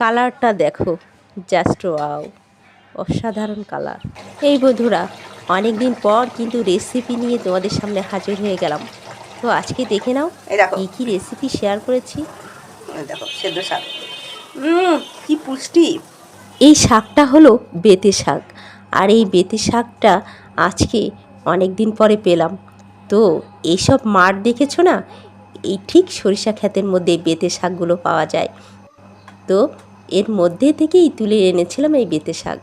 কালারটা দেখো। Just wow. অসাধারণ কালার। এই বন্ধুরা অনেক দিন পর কিন্তু রেসিপি নিয়ে তোমাদের সামনে হাজির হয়ে গেলাম। তো আজকে দেখে নাও কী কী রেসিপি শেয়ার করেছি। দেখো সেদ্ধ শাক। কি পুষ্টি। এই শাকটা হলো বেতে শাক। আর এই বেতে শাকটা আজকে অনেক দিন পরে পেলাম। তো এইসব মাঠ দেখেছ না? এই ঠিক সরিষা ক্ষেতের মধ্যে বেতে শাকগুলো পাওয়া যায়। তো এর মধ্যে থেকেই তুলে এনেছিলাম এই বেতে শাক।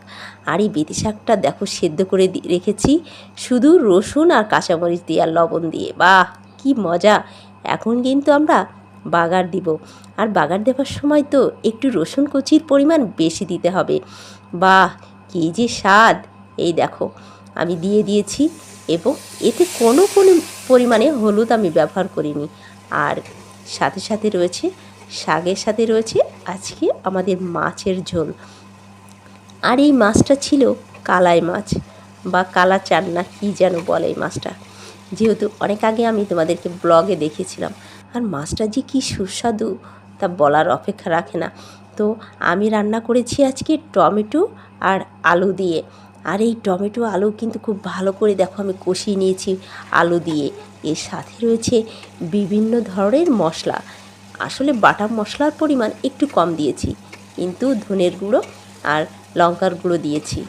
আর এই বেতে শাকটা দেখো সেদ্ধ করে রেখেছি। শুধু রসুন আর কাঁচামরিচ দিয়ে আর লবণ দিয়ে। বাহ, কি মজা! এখন কিন্তু আমরা বাগার দিব। আর বাগার দেওয়ার সময় তো একটু রসুন কুচির পরিমাণ বেশি দিতে হবে। বাহ, কী যে স্বাদ! এই দেখো, আমি দিয়ে দিয়েছি এবং এতে কোনো কোনো পরিমাণে হলুদ আমি ব্যবহার করিনি। আর সাথে সাথে রয়েছে শাকের সাথে রয়েছে আজকে আমাদের মাছের ঝোল। আর এই মাছটা ছিল কালাই মাছ বা কালা চান্না কী যেন বলে এই মাছটা। যেহেতু অনেক আগে আমি তোমাদেরকে ব্লগে দেখেছিলাম। আর মাছটা যে কী সুস্বাদু তা বলার অপেক্ষা রাখে না। তো আমি রান্না করেছি আজকে টমেটো আর আলু দিয়ে। আর এই টমেটো আলু কিন্তু খুব ভালো করে দেখো আমি কষিয়ে নিয়েছি আলু দিয়ে। এর সাথে রয়েছে বিভিন্ন ধরনের মশলা। আসলে বাটা মশলার পরিমাণ একটু কম দিয়েছি, কিন্তু ধনের গুঁড়ো আর লঙ্কার গুঁড়ো দিয়েছি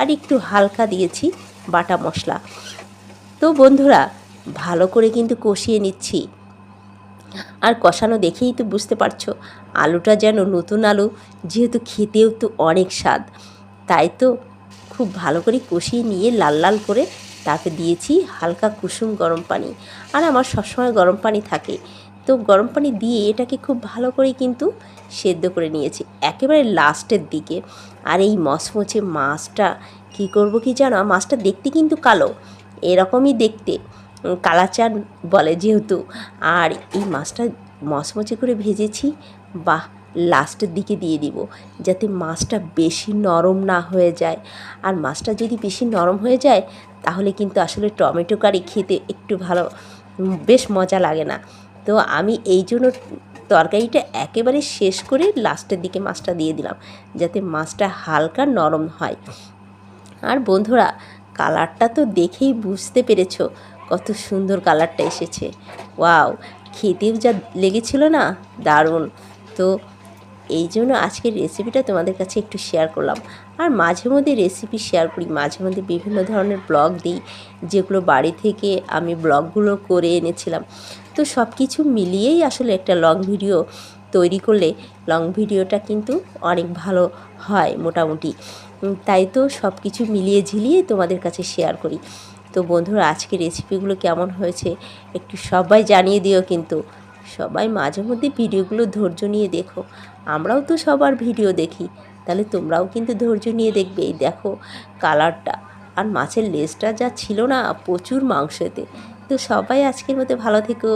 আর একটু হালকা দিয়েছি বাটা মশলা। তো বন্ধুরা, ভালো করে কিন্তু কষিয়ে নিচ্ছি। আর কষানো দেখেই তো বুঝতে পারছ, আলুটা যেন নতুন আলু, যেহেতু খেতেও তো অনেক স্বাদ। তাই তো খুব ভালো করে কষিয়ে নিয়ে লাল লাল করে তাকে দিয়েছি হালকা কুসুম গরম পানি। আর আমার সবসময় গরম পানি থাকে তো গরম পানি দিয়ে এটাকে খুব ভালো করে কিন্তু সেদ্ধ করে নিয়েছি। একেবারে লাস্টের দিকে। আর এই মচমচে মাছটা কী করব কি জানো? মাছটা দেখতে কিন্তু কালো। এরকমই দেখতে। কালাচার বলে যেহেতু। আর এই মাছটা মচমচে করে ভেজেছি, বাহ! লাস্টের দিকে দিয়ে দিব। যাতে মাছটা বেশি নরম না হয়ে যায়। আর মাছটা যদি বেশি নরম হয়ে যায়, তাহলে কিন্তু আসলে টমেটো কারি খেতে একটু ভালো বেশ মজা লাগে না। তো আমি এই জন্য তরকারিটা একেবারে শেষ করে লাস্টের দিকে মাছটা দিয়ে দিলাম, যাতে মাছটা হালকা নরম হয়। আর বন্ধুরা, কালারটা তো দেখেই বুঝতে পেরেছ, কত সুন্দর কালারটা এসেছে। ওয়াও, খেতেও যা লেগেছিল না, দারুণ। তো এই জন্য আজকের রেসিপিটা তোমাদের কাছে একটু শেয়ার করলাম। আর মাঝে মধ্যে রেসিপি শেয়ার করি, মাঝে মধ্যে বিভিন্ন ধরনের ব্লগ দিই, যেগুলো বাড়ি থেকে আমি ব্লগগুলো করে এনেছিলাম। তো সব কিছু মিলিয়েই আসলে একটা লং ভিডিও তৈরি করলে লং ভিডিওটা কিন্তু অনেক ভালো হয় মোটামুটি। তাই তো সব কিছু মিলিয়ে ঝিলিয়ে তোমাদের কাছে শেয়ার করি। তো বন্ধুরা আজকে রেসিপিগুলো কেমন হয়েছে একটু সবাই জানিয়ে দিও কিন্তু। সবাই মাঝে মধ্যে ভিডিওগুলো ধৈর্য নিয়ে দেখো। আমরাও তো সবার ভিডিও দেখি। তাহলে তোমরাও কিন্তু ধৈর্য নিয়ে দেখবে। এই দেখো কালারটা আর মাছের লেজটা যা ছিল না, প্রচুর মাংসতে। তো সবাই আজকের মতো ভালো থেকো।